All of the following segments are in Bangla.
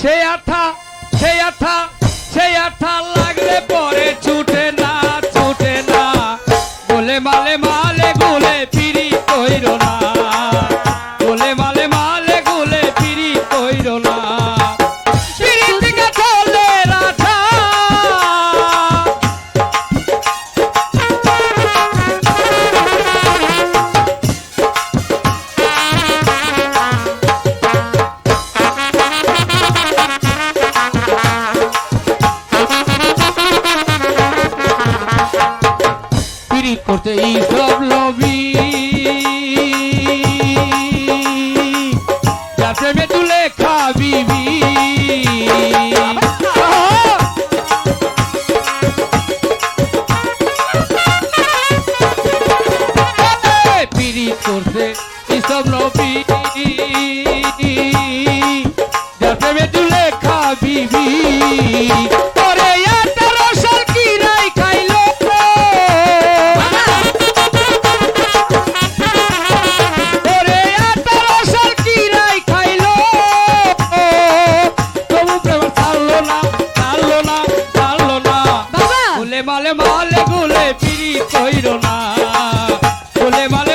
সেই আঠা সেই আঠা সেই আঠা লাগলে পরে ছুটে না। বিক্রি করতে এই সব লবি যাতে বেতুলে খাবি বিক্রি করতে এই সব লবি যাতে বেতুলে খাবি বালে গুলে পিড়ি কইর না। বলে বালে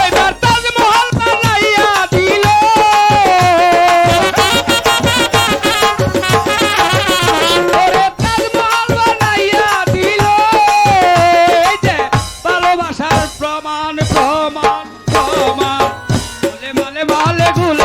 Lego,